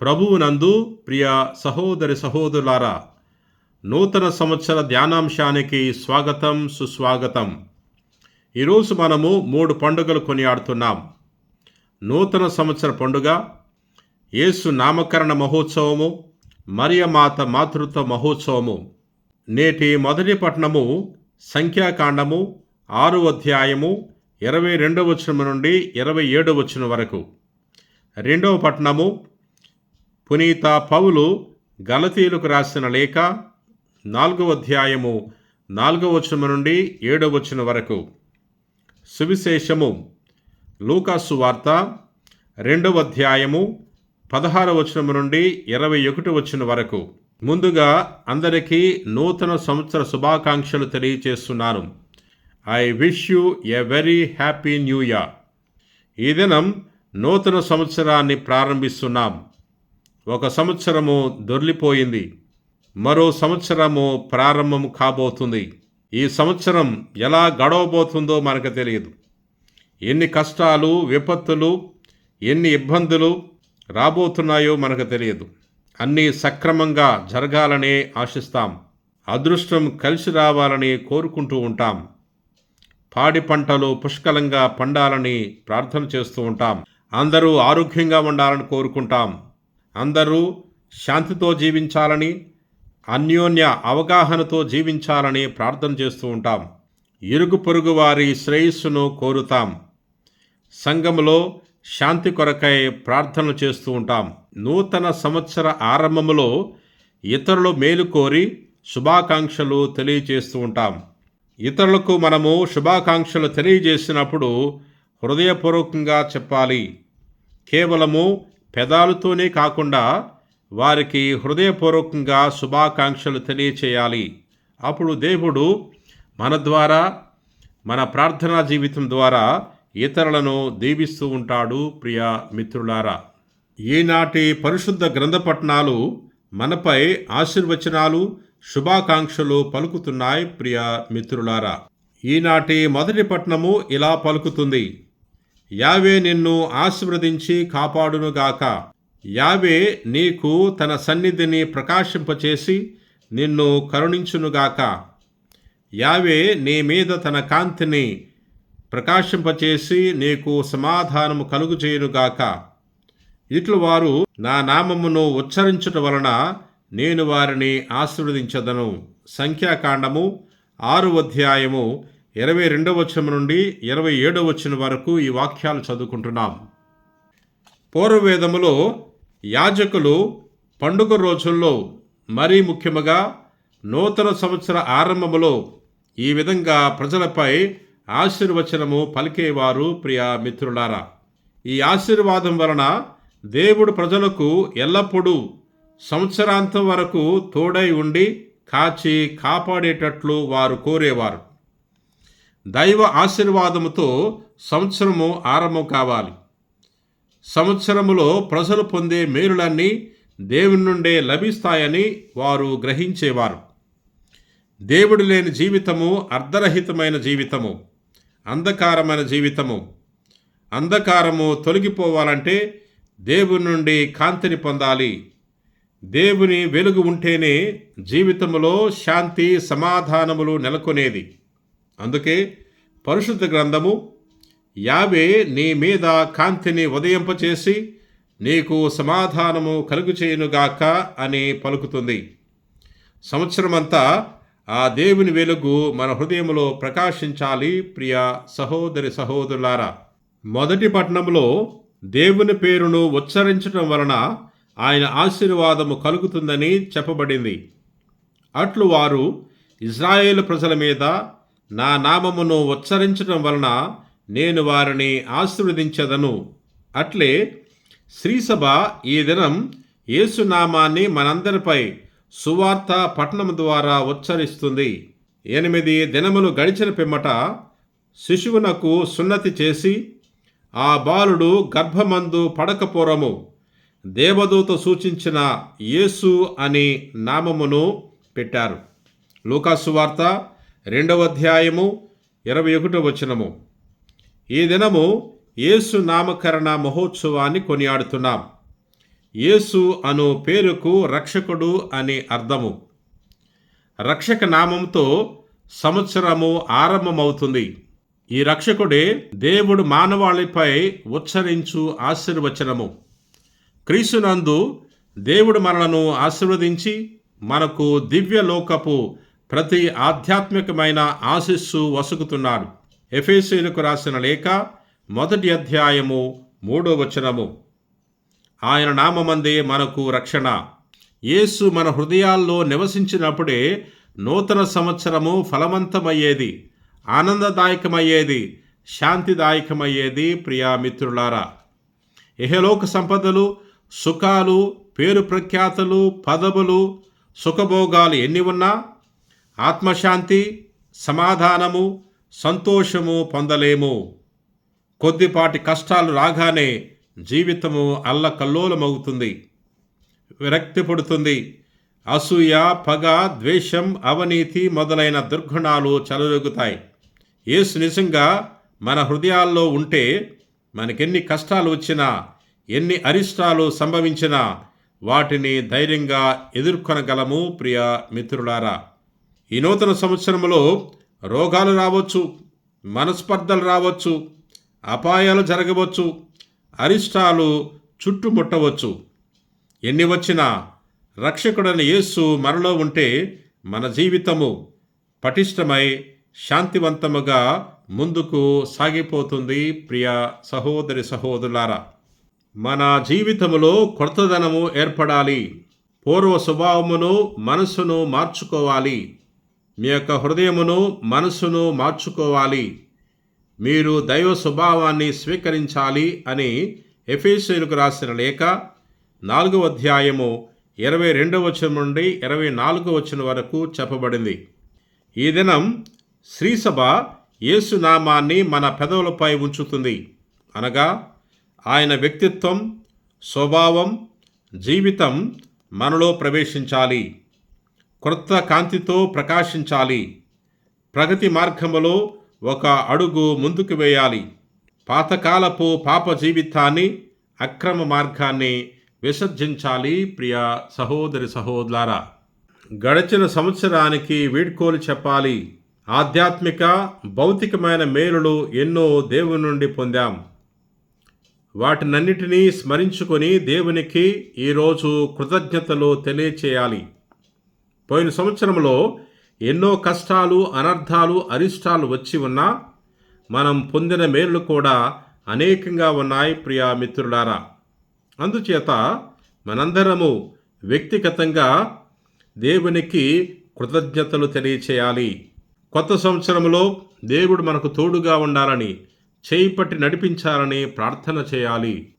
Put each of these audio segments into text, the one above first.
ప్రభువునందు ప్రియ సహోదరి సహోదరులారా నూతన సంవత్సర ధ్యానాంశానికి స్వాగతం సుస్వాగతం. ఈరోజు మనము మూడు పండుగలు కొనియాడుతున్నాం. నూతన సంవత్సర పండుగ యేసు నామకరణ మహోత్సవము మరియమాత మాతృత్వ మహోత్సవము. నేటి మొదటి పట్టణము సంఖ్యాకాండము ఆరు అధ్యాయము ఇరవై రెండవ వచనం నుండి ఇరవై ఏడవ వచనం వరకు. రెండవ పట్టణము పునీత పౌలు గలతీలకు రాసిన లేఖ నాలుగవ అధ్యాయము నాలుగవ వచనం నుండి ఏడవ వచనం వరకు. సువిశేషము. లూకాసు వార్త రెండవ అధ్యాయము పదహార వచనం నుండి ఇరవై ఒకటి వచ్చిన వరకు. ముందుగా అందరికీ నూతన సంవత్సర శుభాకాంక్షలు తెలియచేస్తున్నాను. I wish you a very happy new year. ఈ దినం నూతన సంవత్సరాన్ని ప్రారంభిస్తున్నాం. ఒక సంవత్సరము దొర్లిపోయింది. మరో సంవత్సరము ప్రారంభం కాబోతుంది. ఈ సంవత్సరం ఎలా గడవబోతుందో మనకు తెలియదు. ఎన్ని కష్టాలు విపత్తులు ఎన్ని ఇబ్బందులు రాబోతున్నాయో మనకు తెలియదు. అన్నీ సక్రమంగా జరగాలని ఆశిస్తాం. అదృష్టం కలిసి రావాలని కోరుకుంటూ ఉంటాం. పాడి పంటలు పుష్కలంగా పండాలని ప్రార్థన చేస్తూ ఉంటాం. అందరూ ఆరోగ్యంగా ఉండాలని కోరుకుంటాం. అందరూ శాంతితో జీవించాలని అన్యోన్య అవగాహనతో జీవించాలని ప్రార్థన చేస్తూ ఉంటాం. ఇరుగు పొరుగు వారి శ్రేయస్సును కోరుతాం. సంఘములో శాంతి కొరకై ప్రార్థనలు చేస్తూ ఉంటాం. నూతన సంవత్సర ఆరంభములో ఇతరులు మేలు కోరి శుభాకాంక్షలు తెలియజేస్తూ ఉంటాం. ఇతరులకు మనము శుభాకాంక్షలు తెలియజేసినప్పుడు హృదయపూర్వకంగా చెప్పాలి. కేవలము పెదాలతోనే కాకుండా వారికి హృదయపూర్వకంగా శుభాకాంక్షలు తెలియచేయాలి. అప్పుడు దేవుడు మన ద్వారా మన ప్రార్థనా జీవితం ద్వారా ఇతరులను దీవిస్తూ ఉంటాడు ప్రియ మిత్రులారా. ఈనాటి పరిశుద్ధ గ్రంథ పట్టణాలు మనపై ఆశీర్వచనాలు శుభాకాంక్షలు పలుకుతున్నాయి ప్రియ మిత్రులారా. ఈనాటి మొదటి పట్నము ఇలా పలుకుతుంది. యావే నిన్ను ఆశీర్వదించి కాపాడునుగాక యావే నీకు తన సన్నిధిని ప్రకాశింపచేసి నిన్ను కరుణించునుగాక యావే నీ మీద తన కాంతిని ప్రకాశింపచేసి నీకు సమాధానము కలుగు చేయునుగాక ఇట్లు వారు నా నామమును ఉచ్చరించుట వలన నేను వారిని ఆశీర్వదించదను. సంఖ్యాకాండము ఆరు అధ్యాయము ఇరవై రెండవ వచనం నుండి ఇరవై ఏడవ వచనం వరకు ఈ వాక్యాలు చదువుకుంటున్నాం. పూర్వవేదములో యాజకులు పండుగ రోజుల్లో మరీ ముఖ్యముగా నూతన సంవత్సర ఆరంభములో ఈ విధంగా ప్రజలపై ఆశీర్వచనము పలికేవారు ప్రియ మిత్రులారా. ఈ ఆశీర్వాదం వలన దేవుడు ప్రజలకు ఎల్లప్పుడూ సంవత్సరాంతం వరకు తోడై ఉండి కాచి కాపాడేటట్లు వారు కోరేవారు. దైవ ఆశీర్వాదముతో సంవత్సరము ఆరంభం కావాలి. సంవత్సరములో ప్రజలు పొందే మేలులన్నీ దేవుని నుండే లభిస్తాయని వారు గ్రహించేవారు. దేవుడు లేని జీవితము అర్ధరహితమైన జీవితము అంధకారమైన జీవితము. అంధకారము తొలగిపోవాలంటే దేవుని నుండి కాంతిని పొందాలి. దేవుని వెలుగు ఉంటేనే జీవితంలో శాంతి సమాధానములు నెలకొనేది. అందుకే పరిశుద్ధ గ్రంథము యావే నీ మీద కాంతిని ఉదయింపచేసి నీకు సమాధానము కలుగుచేయునుగాక అని పలుకుతుంది. సంవత్సరమంతా ఆ దేవుని వెలుగు మన హృదయంలో ప్రకాశించాలి ప్రియ సహోదరి సహోదరులారా. మొదటి పట్టణంలో దేవుని పేరును ఉచ్చరించడం వలన ఆయన ఆశీర్వాదము కలుగుతుందని చెప్పబడింది. అట్లు వారు ఇజ్రాయేల్ ప్రజల మీద నా నామమును ఉచ్చరించడం వలన నేను వారిని ఆశీర్వదించదను. అట్లే శ్రీసభ ఈ దినం యేసునామాన్ని మనందరిపై సువార్త పట్టణం ద్వారా ఉచ్చరిస్తుంది. ఎనిమిది దినములు గడిచిన పిమ్మట శిశువునకు సున్నతి చేసి ఆ బాలుడు గర్భమందు పడకపోరము. దేవదూత సూచించిన యేసు అని నామమును పెట్టారు. లూకాసు వార్త రెండవ అధ్యాయము ఇరవై ఒకటో వచనము. ఈ దినము యేసు నామకరణ మహోత్సవాన్ని కొనియాడుతున్నాం. యేసు అను పేరుకు రక్షకుడు అని అర్థము. రక్షక నామంతో సంవత్సరము ఆరంభమవుతుంది. ఈ రక్షకుడే దేవుడు మానవాళిపై ఉచ్చరించు ఆశీర్వచనము. క్రీస్తునందు దేవుడు మనలను ఆశీర్వదించి మనకు దివ్య లోకపు ప్రతి ఆధ్యాత్మికమైన ఆశిస్సు వసుకుతున్నాడు. ఎఫేసీలకు రాసిన లేఖ మొదటి అధ్యాయము మూడో వచనము. ఆయన నామమందే మనకు రక్షణ. యేసు మన హృదయాల్లో నివసించినప్పుడే నూతన సంవత్సరము ఫలవంతమయ్యేది. ఆనందదాయకమయ్యేది. శాంతిదాయకమయ్యేది ప్రియా మిత్రులారా. ఇహలోక సంపదలు సుఖాలు పేరు ప్రఖ్యాతులు పదవులు సుఖభోగాలు ఎన్ని ఉన్నా ఆత్మశాంతి సమాధానము సంతోషము పొందలేము. కొద్దిపాటి కష్టాలు రాగానే జీవితము అల్లకల్లోలమవుతుంది. విరక్తి పుడుతుంది అసూయ పగ ద్వేషం అవినీతి మొదలైన దుర్గుణాలు చెలరేగుతాయి. యేసు నిజంగా మన హృదయాల్లో ఉంటే మనకెన్ని కష్టాలు వచ్చినా ఎన్ని అరిష్టాలు సంభవించినా వాటిని ధైర్యంగా ఎదుర్కొనగలము ప్రియ మిత్రులారా. ఈ నూతన సంవత్సరంలో రోగాలు రావచ్చు మనస్పర్ధలు రావచ్చు అపాయాలు జరగవచ్చు అరిష్టాలు చుట్టుముట్టవచ్చు. ఎన్ని వచ్చినా రక్షకుడని యేసు మనలో ఉంటే మన జీవితము పటిష్టమై శాంతివంతముగా ముందుకు సాగిపోతుంది. ప్రియ సహోదరి సహోదరులారా మన జీవితములో కొత్తదనము ఏర్పడాలి. పూర్వ స్వభావమును మనసును మార్చుకోవాలి. మీ యొక్క హృదయమును మనస్సును మార్చుకోవాలి. మీరు దైవ స్వభావాన్ని స్వీకరించాలి అని ఎఫీసీలకు రాసిన లేఖ నాలుగవ అధ్యాయము ఇరవై రెండవ వచనం నుండి ఇరవై నాలుగవ వచనం వరకు చెప్పబడింది. ఈ దినం శ్రీసభ యేసునామాన్ని మన పెదవులపై ఉంచుతుంది. అనగా ఆయన వ్యక్తిత్వం స్వభావం జీవితం మనలో ప్రవేశించాలి. క్రొత్త కాంతితో ప్రకాశించాలి. ప్రగతి మార్గములో ఒక అడుగు ముందుకు వేయాలి. పాతకాలపు పాప జీవితాన్ని అక్రమ మార్గాన్ని విసర్జించాలి ప్రియ సహోదరి సహోదరులారా. గడిచిన సంవత్సరానికి వీడ్కోలు చెప్పాలి. ఆధ్యాత్మిక భౌతికమైన మేలులు ఎన్నో దేవుని నుండి పొందాం. వాటినన్నిటినీ స్మరించుకొని దేవునికి ఈరోజు కృతజ్ఞతలు తెలియచేయాలి. పోయిన సంవత్సరంలో ఎన్నో కష్టాలు అనర్థాలు అరిష్టాలు వచ్చి ఉన్నా మనం పొందిన మేలు కూడా అనేకంగా ఉన్నాయి ప్రియా మిత్రులారా. అందుచేత మనందరము వ్యక్తిగతంగా దేవునికి కృతజ్ఞతలు తెలియచేయాలి. కొత్త సంవత్సరంలో దేవుడు మనకు తోడుగా ఉండాలని చేయి పట్టి నడిపించాలని ప్రార్థన చేయాలి.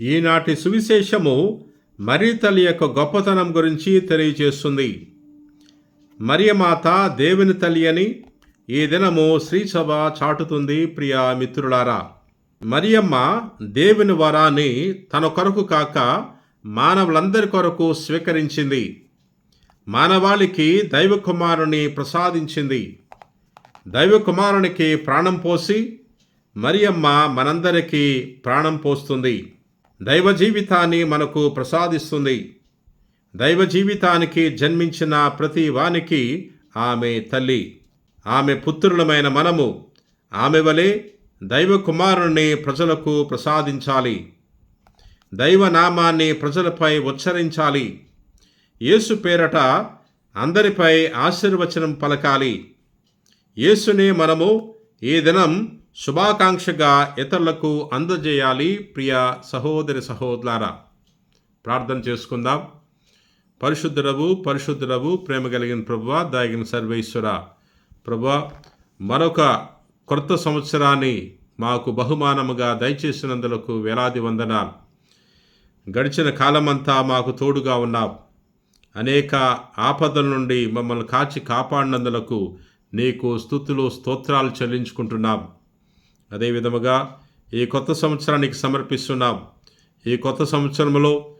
ఈనాటి సువిశేషము మరీ తల్లి యొక్క గొప్పతనం గురించి తెలియజేస్తుంది మరియమాత దేవుని తల్లి అని ఈ దినము శ్రీసభ చాటుతుంది ప్రియా మిత్రులారా. మరియమ్మ దేవుని వరాన్ని తన కొరకు కాక మానవులందరి కొరకు స్వీకరించింది. మానవాళికి దైవ కుమారుని ప్రసాదించింది. దైవ కుమారునికి ప్రాణం పోసి మరియమ్మ మనందరికీ ప్రాణం పోస్తుంది. దైవ జీవితాన్ని మనకు ప్రసాదిస్తుంది. దైవ జీవితానికి జన్మించిన ప్రతి వానికి ఆమె తల్లి. ఆమె పుత్రులమైన మనము ఆమె వలె దైవ కుమారుణ్ణి ప్రజలకు ప్రసాదించాలి. దైవ నామాన్ని ప్రజలపై ఉచ్చరించాలి. యేసు పేరట అందరిపై ఆశీర్వచనం పలకాలి. యేసునే మనము ఈ దినం శుభాకాంక్షగా ఇతరులకు అందజేయాలి ప్రియ సహోదరి సహోదరులారా. ప్రార్థన చేసుకుందాం. పరిశుద్ధుడవు పరిశుద్ధుడవు ప్రేమ కలిగిన ప్రభువ దాగిన సర్వేశ్వర ప్రభు మరొక కొత్త సంవత్సరాన్ని మాకు బహుమానముగా దయచేసినందులకు వేలాది వందనాలు. గడిచిన కాలమంతా మాకు తోడుగా ఉన్నావు. అనేక ఆపదల నుండి మమ్మల్ని కాచి కాపాడినందులకు నీకు స్థుతులు స్తోత్రాలు చెల్లించుకుంటున్నాం. అదేవిధముగా ఈ కొత్త సంవత్సరానికి సమర్పిస్తున్నాం. ఈ కొత్త సంవత్సరంలో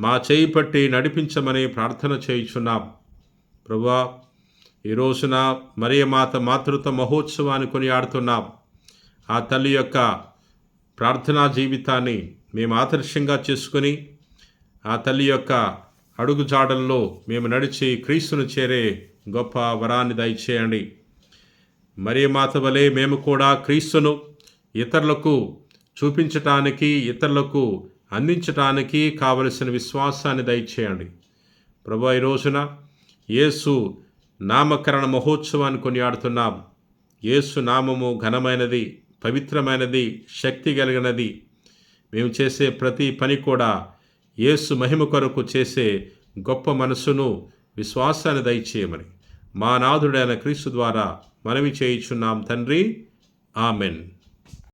మా చేయి పట్టి నడిపించమని ప్రార్థన చేయుచున్నాం. ప్రభా ఈ రోజున మరియమాత మాతృత్వ మహోత్సవాన్ని కొనియాడుతున్నాం. ఆ తల్లి యొక్క ప్రార్థనా జీవితాన్ని మేము ఆదర్శంగా చేసుకొని ఆ తల్లి యొక్క అడుగుజాడల్లో మేము నడిచి క్రీస్తును చేరే గొప్ప వరాన్ని దయచేయండి. మరీ మాత వలె మేము కూడా క్రీస్తును ఇతరులకు చూపించటానికి ఇతరులకు అందించటానికి కావలసిన విశ్వాసాన్ని దయచేయండి. ప్రభు ఈ రోజున యేసు నామకరణ మహోత్సవాన్ని కొనియాడుతున్నాం. యేసు నామము ఘనమైనది పవిత్రమైనది శక్తి కలిగినది. మేము చేసే ప్రతి పని కూడా యేసు మహిమ కొరకు చేసే గొప్ప మనసును విశ్వాసాన్ని దయచేయమని మా నాథుడైన క్రీస్తు ద్వారా మనవి చేయుచున్నాం తండ్రి. ఆమెన్.